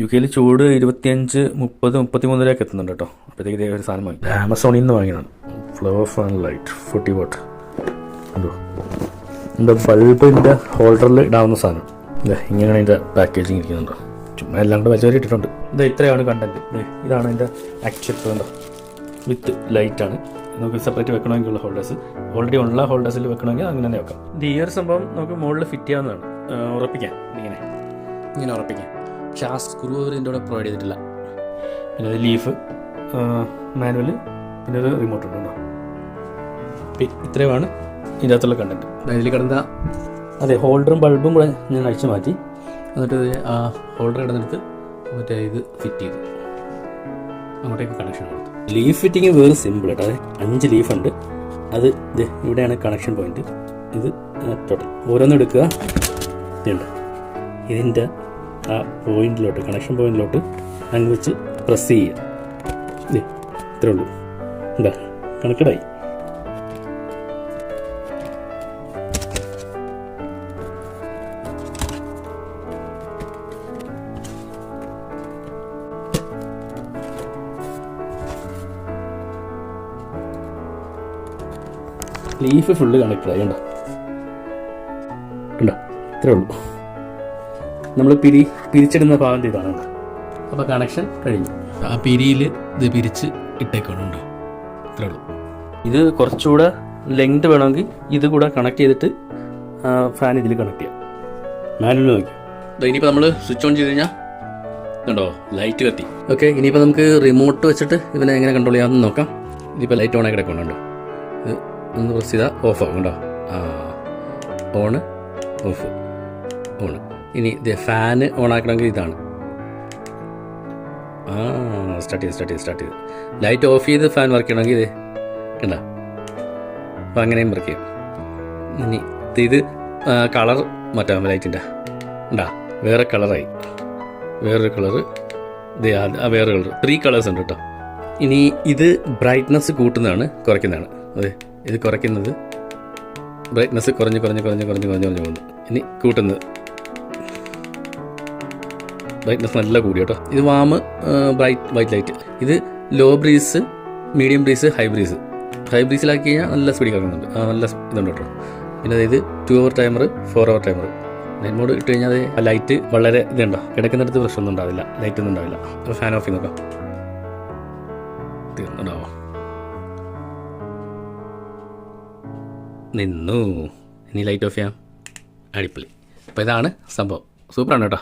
U കെയിൽ ചൂട് ഇരുപത്തിയഞ്ച് മുപ്പത് മുപ്പത്തി മൂന്നിലേക്ക് എത്തുന്നുണ്ട് കേട്ടോ. അപ്പോഴത്തേക്ക് ഒരു സാധനം വാങ്ങി. ആമസോണിൽ നിന്ന് വാങ്ങിയതാണ്. Flower fan light forty watt എന്തോ എന്റെ ബൾബിന്റെ ഹോൾഡറിൽ ഇടാവുന്ന സാധനം. ഇതാ ഇങ്ങനെയാണ് ഇതിന്റെ പാക്കേജിങ് ഇരിക്കുന്നുണ്ടോ ചുമ്മാ എല്ലാം കൂടെ വലിയ ഇട്ടിട്ടുണ്ട്. ഇത് ഇത്രയാണ് കണ്ടന്റ് ഇതാണ് എന്റെ ആക്ച്വൽ കണ്ടോ? വിത്ത് ലൈറ്റാണ് നമുക്ക് സെപ്പറേറ്റ് വെക്കണമെങ്കിലുള്ള ഹോൾഡേഴ്സ് ഓൾറെഡി ഉള്ള ഹോൾഡേഴ്സിൽ വെക്കണമെങ്കിൽ അങ്ങനെ തന്നെ വെക്കാം. ഈ ഒരു സംഭവം നമുക്ക് മുകളിൽ ഫിറ്റ് ചെയ്യാവുന്നതാണ്. ഉറപ്പിക്കാം. ഇങ്ങനെ. ഇങ്ങനെ ഉറപ്പിക്കാം. പക്ഷെ ആ സ്ക്രൂ എന്റെ കൂടെ പ്രൊവൈഡ് ചെയ്തിട്ടില്ല. പിന്നെ ഒരു ലീഫ് മാനുവൽ പിന്നെ ഒരു റിമോട്ട് ഉണ്ട് ഇത്രയുമാണ്. ഇതിന്റെ അകത്തുള്ള കണ്ടന്റ് അതിൽ കിടന്ന അതെ ഹോൾഡറും ബൾബും കൂടെ ഞാൻ അഴിച്ചു മാറ്റി. എന്നിട്ട് ആ ഹോൾഡർ കിടന്നെടുത്ത് മറ്റേ ഇത് ഫിറ്റ് ചെയ്തു. അങ്ങോട്ടേക്ക് കണക്ഷൻ കൊടുത്തു. ലീഫ് ഫിറ്റിങ് വേറെ സിമ്പിൾ കേട്ടോ. അതെ അഞ്ച് ലീഫ് ഉണ്ട്. അത് ഇത് ഇവിടെയാണ് കണക്ഷൻ പോയിന്റ് ഇത് ടോട്ടൽ ഓരോന്നെടുക്കുക ഇതുണ്ട്. ഇതിന്റെ ആ പോയിന്റിലോട്ട് കണക്ഷൻ പോയിന്റിലോട്ട് അങ്ങ് വെച്ച് പ്രസ് ചെയ്യുക. ഇത്രേ ഉള്ളൂ. എന്താ കണക്കടായി. ലീഫ് ഫുള്ള് കണക്റ്റഡായി കണ്ടോ? കണ്ടോ? ഇത്രേ ഉള്ളൂ. നമ്മൾ പിരി പിരിച്ചിടുന്ന ഭാഗം ഇതാണ് അപ്പോൾ കണക്ഷൻ കഴിഞ്ഞു. ആ പിരിയിൽ ഇത് പിരിച്ച് ഇട്ടേക്കണുണ്ടോ ഇത്രേ ഉള്ളൂ. ഇത് കുറച്ചുകൂടെ ലെങ്ത് വേണമെങ്കിൽ ഇത് കൂടെ കണക്ട് ചെയ്തിട്ട് ഫാൻ ഇതിൽ കണക്ട് ചെയ്യാം. മാനുവൽ നോക്കി ഇനിയിപ്പോൾ നമ്മൾ സ്വിച്ച് ഓൺ ചെയ്ത് കഴിഞ്ഞാൽ കണ്ടോ ലൈറ്റ് കത്തി. ഓക്കെ ഇനിയിപ്പോൾ നമുക്ക് റിമോട്ട് വെച്ചിട്ട് ഇവനെ എങ്ങനെ കൺട്രോൾ ചെയ്യാമെന്ന് നോക്കാം. ഇതിപ്പോൾ ലൈറ്റ് ഓണായി കിടക്കുന്നുണ്ടോ ഇത് ഒന്ന് പ്രസ് ചെയ്താൽ ഓഫ് ആകും കണ്ടോ. ആ ഓണ് ഓഫ് ഓണ് ഇനി ഇത് ഫാന് ഓൺ ആക്കണമെങ്കിൽ ഇതാണ്. ആ സ്റ്റാർട്ട് ചെയ്ത് സ്റ്റാർട്ട് ചെയ്ത് സ്റ്റാർട്ട് ചെയ്ത് ലൈറ്റ് ഓഫ് ചെയ്ത് ഫാൻ വർക്ക് ചെയ്യണമെങ്കിൽ ഇത് കണ്ട? അപ്പോൾ അങ്ങനെയും വർക്ക് ചെയ്യും. ഇനി ഇത് കളർ മാറ്റാം ലൈറ്റിന്റെ ഉണ്ടാ വേറെ കളറായി വേറൊരു കളർ ഇത് ആ വേറെ കളർ ത്രീ കളേഴ്സ് ഉണ്ട് കേട്ടോ. ഇനി ഇത് ബ്രൈറ്റ്നസ് കൂട്ടുന്നതാണ് കുറയ്ക്കുന്നതാണ്. അതെ ഇത് കുറയ്ക്കുന്നത് ബ്രൈറ്റ്നസ് കുറഞ്ഞ് കുറഞ്ഞ് കുറഞ്ഞ് കുറഞ്ഞ് കുറഞ്ഞ് കുറഞ്ഞ് പോകുന്നു. ഇനി കൂട്ടുന്നത് ബ്രൈറ്റ്നസ് നല്ല കൂടി കേട്ടോ ഇത് വാമ് ബ്രൈറ്റ് വൈറ്റ് ലൈറ്റ് ഇത് low breeze medium breeze high breeze high ബ്രീസിലാക്കി കഴിഞ്ഞാൽ നല്ല സ്പീഡ് കിടക്കുന്നുണ്ട് നല്ല ഇതുണ്ട് കേട്ടോ. പിന്നെ അതായത് two hour timer four hour timer night mode ഇട്ട് കഴിഞ്ഞാൽ അത് ലൈറ്റ് വളരെ ഇതുണ്ടോ? കിടക്കുന്നിടത്ത് പ്രശ്നമൊന്നും ഉണ്ടാവില്ല. ലൈറ്റ് ഒന്നും ഉണ്ടാവില്ല. ഫാൻ ഓഫ് ചെയ്ത് നോക്കാം. നിന്നു. ഇനി ലൈറ്റ് ഓഫ് ചെയ്യാം. അടിപൊളി. അപ്പോൾ ഇതാണ് സംഭവം. സൂപ്പറാണ് കേട്ടോ.